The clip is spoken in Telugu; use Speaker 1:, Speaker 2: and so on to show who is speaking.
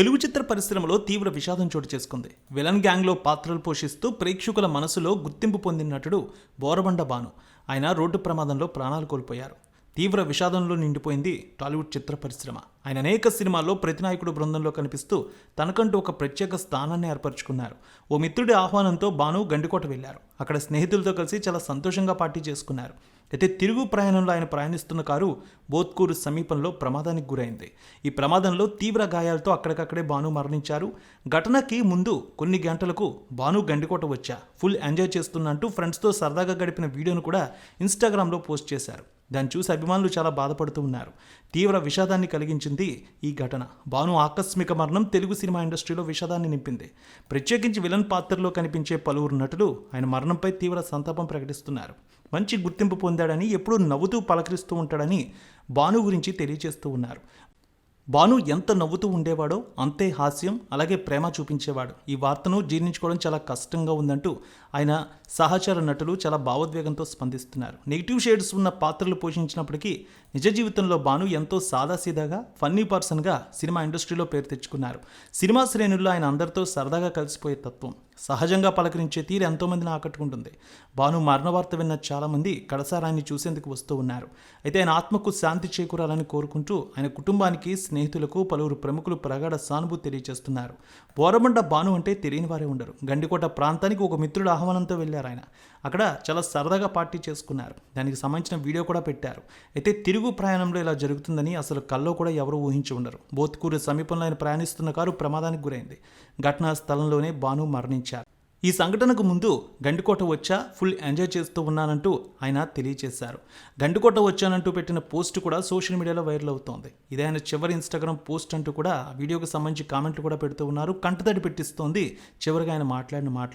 Speaker 1: తెలుగు చిత్ర పరిశ్రమలో తీవ్ర విషాదం చోటు చేసుకుంది. విలన్ గ్యాంగ్లో పాత్రలు పోషిస్తూ ప్రేక్షకుల మనసులో గుర్తింపు పొందిన నటుడు బోరబండ బాను. ఆయన రోడ్డు ప్రమాదంలో ప్రాణాలు కోల్పోయారు. తీవ్ర విషాదంలో నిండిపోయింది టాలీవుడ్ చిత్ర పరిశ్రమ. ఆయన అనేక సినిమాల్లో ప్రతినాయకుడు బృందంలో కనిపిస్తూ తనకంటూ ఒక ప్రత్యేక స్థానాన్ని ఏర్పరచుకున్నారు. ఓ మిత్రుడి ఆహ్వానంతో బాను గండికోట వెళ్ళారు అక్కడ స్నేహితులతో కలిసి చాలా సంతోషంగా పార్టీ చేసుకున్నారు. అయితే తిరుగు ప్రయాణంలో ఆయన ప్రయాణిస్తున్న కారు బోత్కూరు సమీపంలో ప్రమాదానికి గురైంది. ఈ ప్రమాదంలో తీవ్ర గాయాలతో అక్కడికక్కడే బాను మరణించారు. ఘటనకి ముందు కొన్ని గంటలకు బాను గండికోట వచ్చా. ఫుల్ ఎంజాయ్ చేస్తున్నట్టు ఫ్రెండ్స్తో సరదాగా గడిపిన వీడియోను కూడా ఇన్స్టాగ్రామ్లో పోస్ట్ చేశారు. దాన్ని చూసి అభిమానులు చాలా బాధపడుతూ ఉన్నారు. తీవ్ర విషాదాన్ని కలిగించింది ఈ ఘటన. భాను ఆకస్మిక మరణం తెలుగు సినిమా ఇండస్ట్రీలో విషాదాన్ని నింపింది. ప్రత్యేకించి విలన్ పాత్రలో కనిపించే పలువురు నటులు ఆయన మరణంపై తీవ్ర సంతాపం ప్రకటిస్తున్నారు. మంచి గుర్తింపు పొందాడని ఎప్పుడూ నవ్వుతూ పలకరిస్తూ ఉంటాడని భాను గురించి తెలియజేస్తూ ఉన్నారు. భాను ఎంత నవ్వుతూ ఉండేవాడో అంతే హాస్యం అలాగే ప్రేమ చూపించేవాడు. ఈ వార్తను జీర్ణించుకోవడం చాలా కష్టంగా ఉందంటూ ఆయన సహచర నటులు చాలా భావోద్వేగంతో స్పందిస్తున్నారు. నెగిటివ్ షేడ్స్ ఉన్న పాత్రలు పోషించినప్పటికీ నిజ జీవితంలో భాను ఎంతో సాదాసీదాగా ఫన్నీ పర్సన్గా సినిమా ఇండస్ట్రీలో పేరు తెచ్చుకున్నారు. సినిమా శ్రేణుల్లో ఆయన అందరితో సరదాగా కలిసిపోయే తత్వం. సహజంగా పలకరించే తీరు ఎంతోమందిని ఆకట్టుకుంటుంది. భాను మరణవార్త విన్న చాలామంది కడసారాన్ని చూసేందుకు వస్తూ ఉన్నారు. అయితే ఆయన ఆత్మకు శాంతి చేకూరాలని కోరుకుంటూ ఆయన కుటుంబానికి స్నేహితులకు పలువురు ప్రముఖులు ప్రగాఢ సానుభూతి తెలియజేస్తున్నారు. బోరబండ భాను అంటే తెలియని వారే ఉండరు. గండికోట ప్రాంతానికి ఒక మిత్రుడు ఆహ్వానంతో వెళ్ళారు ఆయన. అక్కడ చాలా సరదాగా పార్టీ చేసుకున్నారు. దానికి సంబంధించిన వీడియో కూడా పెట్టారు. అయితే తిరుగు ప్రయాణంలో ఇలా జరుగుతుందని అసలు కల్లో కూడా ఎవరు ఊహించి ఉండరు. బోత్కూరు సమీపంలో ఆయన ప్రయాణిస్తున్న కారు ప్రమాదానికి గురైంది. ఘటనా స్థలంలోనే భాను మరణించారు. ఈ సంఘటనకు ముందు గండికోట వచ్చా ఫుల్ ఎంజాయ్ చేస్తూ ఉన్నానంటూ ఆయన తెలియజేశారు గండికోట వచ్చానంటూ పెట్టిన పోస్ట్ కూడా సోషల్ మీడియాలో వైరల్ అవుతోంది. ఇదే ఆయన చివరి ఇన్స్టాగ్రామ్ పోస్ట్ అంటూ కూడా వీడియోకి సంబంధించి కామెంట్లు కూడా పెడుతూ ఉన్నారు. కంటతడి పెట్టిస్తోంది. చివరిగా ఆయన మాట్లాడిన మాటలు